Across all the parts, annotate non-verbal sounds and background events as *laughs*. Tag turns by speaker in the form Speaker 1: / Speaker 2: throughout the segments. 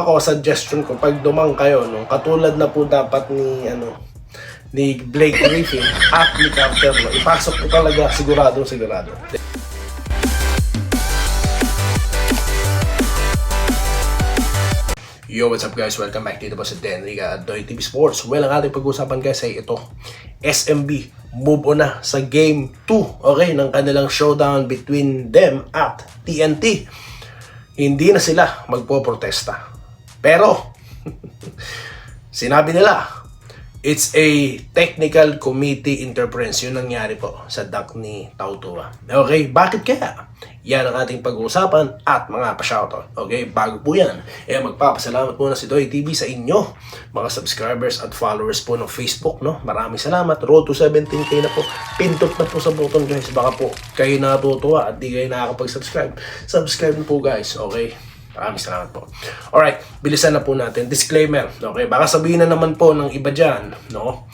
Speaker 1: ako, suggestion ko, pag dumang kayo, no, katulad na po dapat ni, ano, ni Blake Griffin at ni Carter, no, ipasok ko talaga sigurado, sigurado. Yo, what's up guys? Welcome back dito po sa Denrica at Doy TV Sports. Well, ang ating pag-usapan guys ay ito. SMB, move on na sa Game 2, okay, ng kanilang showdown between them at TNT. Hindi na sila magpo-protesta. Pero, *laughs* sinabi nila, it's a technical committee interference. Yun nangyari po sa duck ni Tautua. Okay, bakit kaya? Yan ang ating pag-uusapan at mga pa-shoutout. Okay, bago po yan, eh magpapasalamat muna si Doy TV sa inyo, mga subscribers at followers po ng Facebook, no? Maraming salamat. Road to 17k na po. Pintot na po sa button guys. Baka po kayo natutuwa at di kayo nakakapag-subscribe. Subscribe na po guys, okay? Maraming salamat po. Alright, bilisan na po natin. Disclaimer, okay? Baka sabihin na naman po ng iba dyan, no?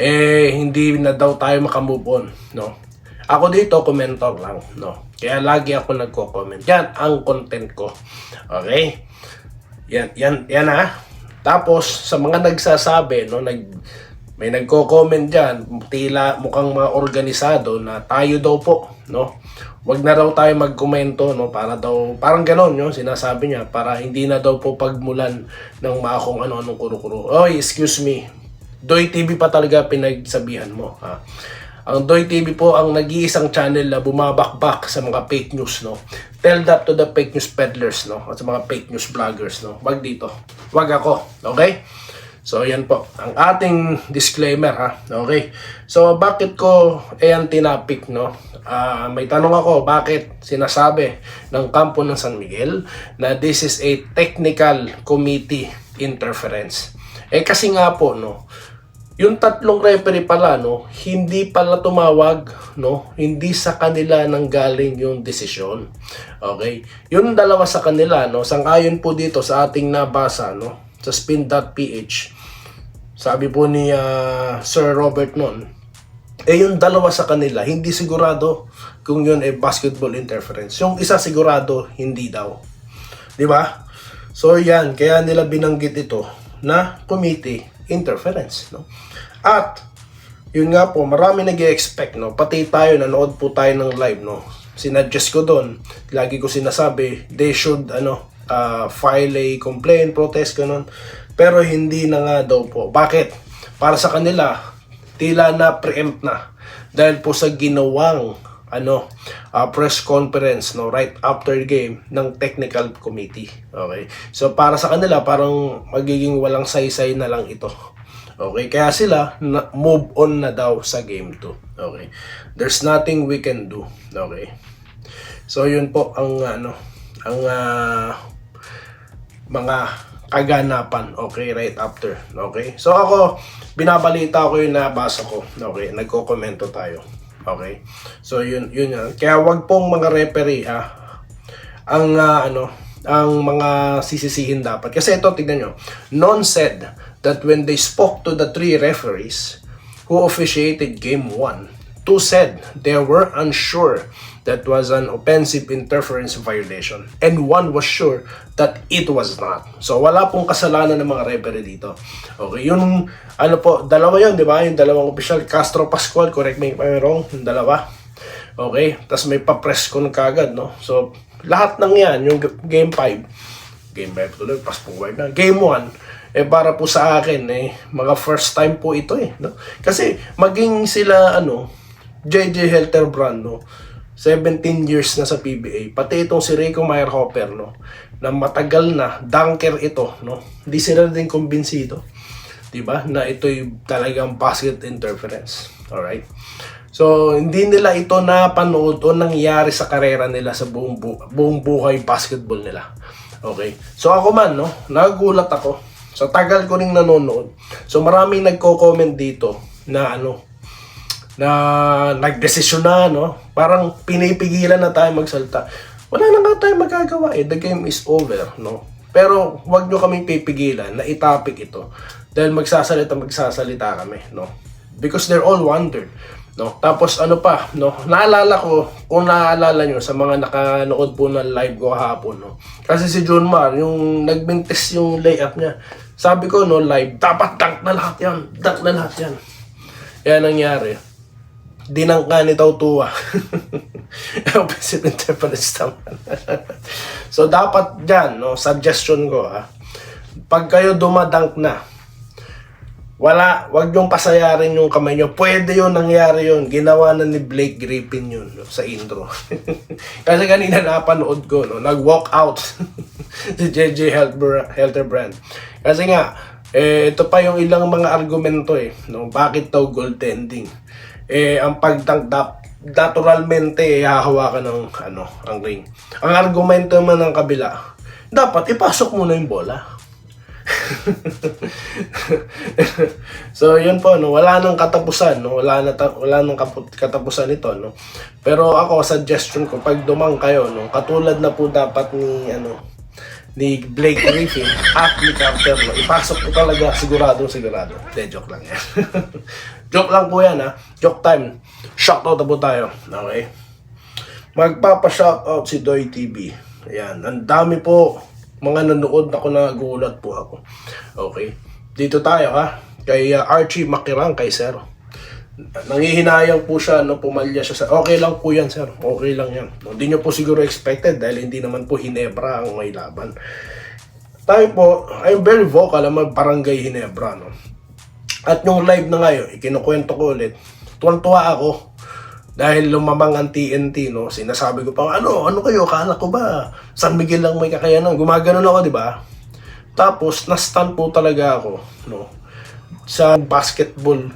Speaker 1: Eh, hindi na daw tayo makamove on, no? Ako dito, commentor lang, no? Kaya lagi ako nagko-comment. Yan ang content ko. Okay? Yan, yan, yan ha. Tapos, sa mga nagsasabi, no, nag, may nagko-comment dyan, tila mukhang mga organisado na tayo daw po, no? Wag na daw tayo magkomento, no? Para daw, parang ganon, no? Sinasabi niya, para hindi na daw po pagmulan ng mga kung ano-anong kuro-kuro. Oy, excuse me. Doy TV pa talaga pinagsabihan mo, ha? Ang Doy TV po ang nag-iisang channel na bumabakbak sa mga fake news, no? Tell that to the fake news peddlers, no? At sa mga fake news vloggers, no? Wag dito. Wag ako, okay? So, yan po. Ang ating disclaimer, ha? Okay? So, bakit ko ayan tinapik, no? Ah, may tanong ako, bakit sinasabi ng kampo ng San Miguel na this is a technical committee interference? Eh, kasi nga po, no? Yung tatlong referee pala, no, hindi pala tumawag, no, hindi sa kanila nang galing yung desisyon. Okay? Yung dalawa sa kanila, no, sangayon po dito sa ating nabasa, no, sa spin.ph, sabi po ni ah, Sir Robert noon, eh yung dalawa sa kanila, hindi sigurado kung yun ay basketball interference. Yung isa sigurado, hindi daw. Di ba? So yan, kaya nila binanggit ito na committee interference. No? At, yun nga po, marami nag expect no? Pati tayo, nanood po tayo ng live, no? Sinadjust ko doon, lagi ko sinasabi, they should, ano, uh, file a complaint, protest, ganun. Pero hindi na nga daw po. Bakit? Para sa kanila, tila na preempt na. Dahil po sa ginawang ano uh, press conference no right after game ng technical committee okay so para sa kanila parang magiging walang saysay na lang ito okay kaya sila na, move on na daw sa game 2 okay there's nothing we can do okay so yun po ang ano ang uh, mga kaganapan okay right after okay so ako binabalita ko yung nabasa ko okay nagko-komento tayo Okay? So yun yun yan. Kaya wag pong mga referee ha. Ang ah, ano, ang mga sisisihin dapat. Kasi ito tignan nyo. Non said that when they spoke to the three referees who officiated game 1, two said they were unsure that was an offensive interference violation and one was sure that it was not. So wala pong kasalanan ng mga referee dito. Okay, yung ano po, dalawa yun, di ba? Yung dalawang official, Castro Pascual, correct me if I'm wrong, yung dalawa. Okay, tapos may pa-press con kagad, no? So, lahat ng yan, yung game 5, game 5 tuloy, pas pong na. Game 1, eh para po sa akin, eh, mga first time po ito eh, no? Kasi, maging sila, ano, JJ Helterbrand, no? 17 years na sa PBA. Pati itong si Rico Meyerhopper, no? Na matagal na, dunker ito, no? Hindi sila din kumbinsido. 'di ba? Na ito'y talagang basket interference. All right? So, hindi nila ito napanood o nangyari sa karera nila sa buong, bu- buong buhay basketball nila. Okay? So, ako man, no? Nagulat ako. Sa tagal ko ring nanonood. So, maraming nagko-comment dito na ano, na nagdesisyon na, no? Parang pinipigilan na tayo magsalta. Wala na nga tayo magagawa eh. The game is over, no? Pero wag nyo kaming pipigilan na itapik ito. Dahil magsasalita, magsasalita kami, no? Because they're all wondered. No? Tapos ano pa, no? Naalala ko, kung naalala nyo sa mga nakanood po ng live ko hapon, no? Kasi si John Mar, yung nagmintes yung layup niya. Sabi ko, no, live, dapat dunk na lahat yan. Dunk na lahat yan. Yan nangyari. Dinangka ni Tautua. Opposite interference naman. *laughs* so, dapat dyan, no, suggestion ko, ha, pag kayo dumadunk na, wala, wag yung pasayarin yung kamay nyo. Pwede yun, nangyari yun. Ginawa na ni Blake Griffin yun no, sa intro. *laughs* Kasi kanina napanood ko, no, nag-walk out *laughs* si JJ Helter, Helterbrand. Kasi nga, eh, ito pa yung ilang mga argumento eh. No, bakit daw goaltending? Eh, ang pagtank dap, naturalmente eh, hahawakan ng ano, ang ring. Ang argumento naman ng kabila, dapat ipasok mo na yung bola. *laughs* so yun po no wala nang katapusan no wala na ta- wala nang katapusan nito no pero ako suggestion ko pag dumang kayo no katulad na po dapat ni ano ni Blake Griffin at ni Carter no ipasok ko talaga sigurado sigurado. De joke lang yan. *laughs* Joke lang po yan ha? Joke time. Shoutout na po tayo. Okay. Magpapa-shoutout si Doy TV ayan ang dami po mga nanood. Ako nagulat po ako. Okay. Dito tayo ha. Kay uh, Archie Makirang kay sir. Nangihinayang po siya no pumalya siya sa Okay lang po yan sir. Okay lang yan. Hindi nyo po siguro expected dahil hindi naman po Hinebra ang may laban. Tayo po, I'm very vocal ang barangay Hinebra no. At yung live na ngayon, ikinukwento ko ulit. Tuwan-tuwa ako dahil lumamang ang TNT, no, sinasabi ko pa, ano, ano kayo, kala ko ba, San Miguel lang may kakayanan, gumaganon ako, di ba? Tapos, na-stun po talaga ako, no, sa basketball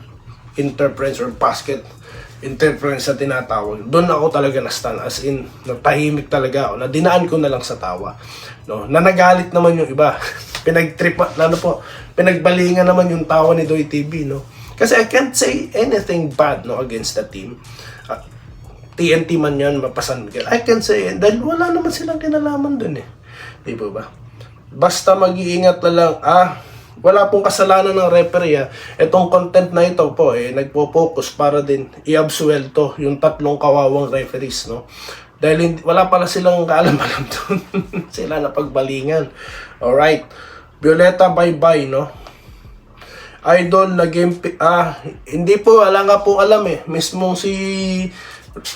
Speaker 1: interference or basket interference na tinatawag. Doon ako talaga na-stun, as in, natahimik talaga ako, na dinaan ko na lang sa tawa, no, na nagalit naman yung iba, *laughs* pinagtrip, ano po, pinagbalingan naman yung tawa ni Doy TV, no, kasi I can't say anything bad no against the team. Uh, TNT man yan, mapasan. I can say, dahil wala naman silang kinalaman dun eh. Di ba ba? Basta mag-iingat na lang, ah, wala pong kasalanan ng referee ah. Itong content na ito po eh, nagpo-focus para din i-absuelto yung tatlong kawawang referees, no? Dahil hindi, wala pala silang kaalam-alam *laughs* doon. Sila na pagbalingan. Alright. Violeta, bye-bye, no? idol na game ah hindi po wala nga po alam eh mismong si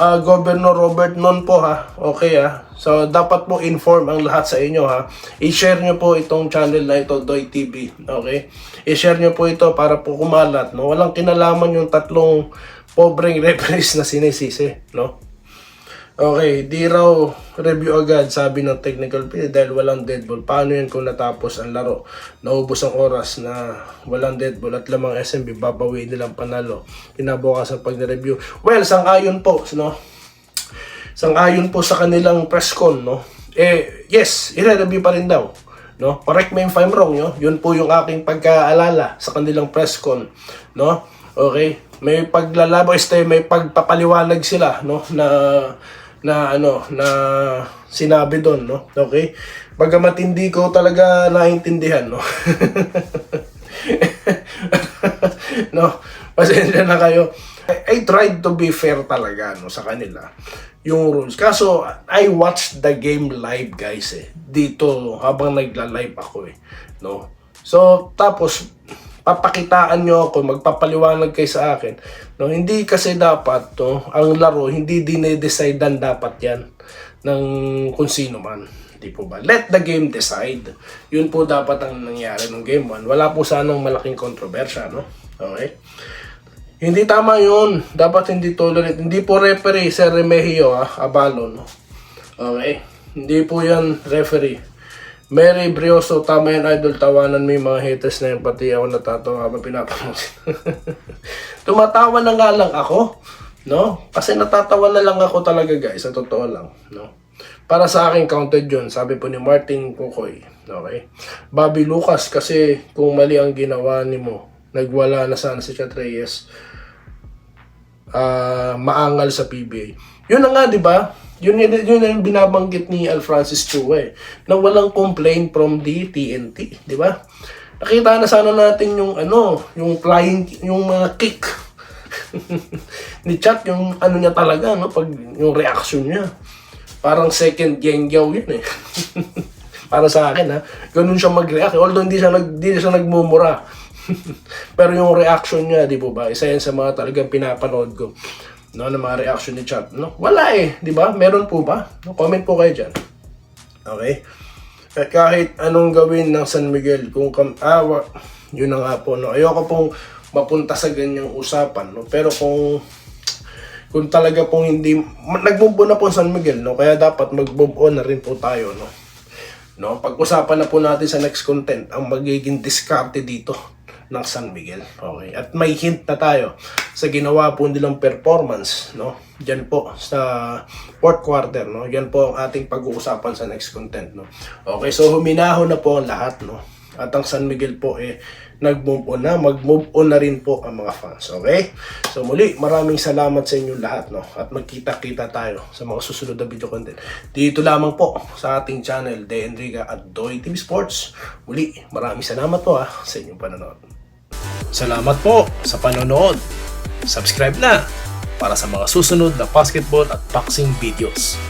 Speaker 1: ah, Governor Robert non po ha? Okay ha? So dapat po inform ang lahat sa inyo ha? I-share nyo po itong channel na ito Doy TV okay? I-share nyo po ito para po kumalat no? Walang kinalaman yung tatlong pobreng *laughs* referees na sinisisi no Okay, di raw review agad sabi ng technical PD dahil walang dead ball. Paano yan kung natapos ang laro? Naubos ang oras na walang dead ball at lamang SMB babawi nilang panalo. Kinabukasan pag na-review. Well, sang-ayon po, no? Sang-ayon po sa kanilang press con, no? Eh, yes, i-review pa rin daw. No? Correct me if I'm wrong, no? Yun po yung aking pagkaalala sa kanilang press con, no? Okay? May paglalabo, este, may pagpapaliwanag sila, no? Na na ano na sinabi doon no? Okay? Bagamat hindi ko talaga naintindihan no? *laughs* No? Pasensya na kayo. I, I tried to be fair talaga no sa kanila yung rules. Kaso I watched the game live guys eh. Dito habang nagla-live ako eh no? So tapos papakitaan nyo ako, magpapaliwanag kayo sa akin. No, hindi kasi dapat to, ang laro, hindi dinedecidean dapat yan ng kung sino man. Di po ba? Let the game decide. Yun po dapat ang nangyari ng game 1. Wala po sanang malaking kontrobersya, no? Okay? Hindi tama yun. Dapat hindi tolerate. Hindi po referee, Sir Remigio, ah, Abalo, no? Okay? Hindi po yan referee. Mary Brioso, tama yan idol, tawanan mo yung mga haters na yun, pati ako natatawa habang pinapanood. *laughs* Tumatawa na nga lang ako, no? Kasi natatawa na lang ako talaga guys, sa totoo lang, no? Para sa akin counted yun, sabi po ni Martin Kukoy, okay? Bobby Lucas, kasi kung mali ang ginawa ni mo, nagwala na sana si Chat Reyes, ah, maangal sa PBA. Yun na nga, di ba? Yun, yun, yun yung binabanggit ni Al Francis Chua eh, na walang complaint from the TNT, di ba? Nakita na sana natin yung ano, yung flying, yung mga kick *laughs* ni chat yung ano niya talaga, no? Pag yung reaction niya. Parang second Gengyaw yun eh. *laughs* Para sa akin ha. Ganun siya mag-react. Although hindi siya, nag, hindi siya nagmumura. *laughs* Pero yung reaction niya, di po ba? Isa yan sa mga talagang pinapanood ko. No, ng mga reaction ni chat. No? Wala eh, di ba? Meron po ba? No, comment po kayo dyan. Okay? At kahit anong gawin ng San Miguel, kung kam ah, wa- yun na nga po, no? Ayoko pong mapunta sa ganyang usapan, no? Pero kung kung talaga pong hindi nag-move na po San Miguel, no? Kaya dapat mag-move na rin po tayo, no? No, pag-usapan na po natin sa next content ang magiging diskarte dito ng San Miguel. Okay. At may hint na tayo sa ginawa po nilang performance, no? Diyan po sa fourth quarter, no? Yan po ang ating pag-uusapan sa next content, no? Okay, so huminahon na po ang lahat, no? At ang San Miguel po eh nag-move on na, mag-move on na rin po ang mga fans. Okay? So muli, maraming salamat sa inyong lahat, no? At magkita-kita tayo sa mga susunod na video content. Dito lamang po sa ating channel, De Enrica at Doy TV Sports. Muli, maraming salamat po ha sa inyong panonood. Salamat po sa panonood. Subscribe na para sa mga susunod na basketball at boxing videos.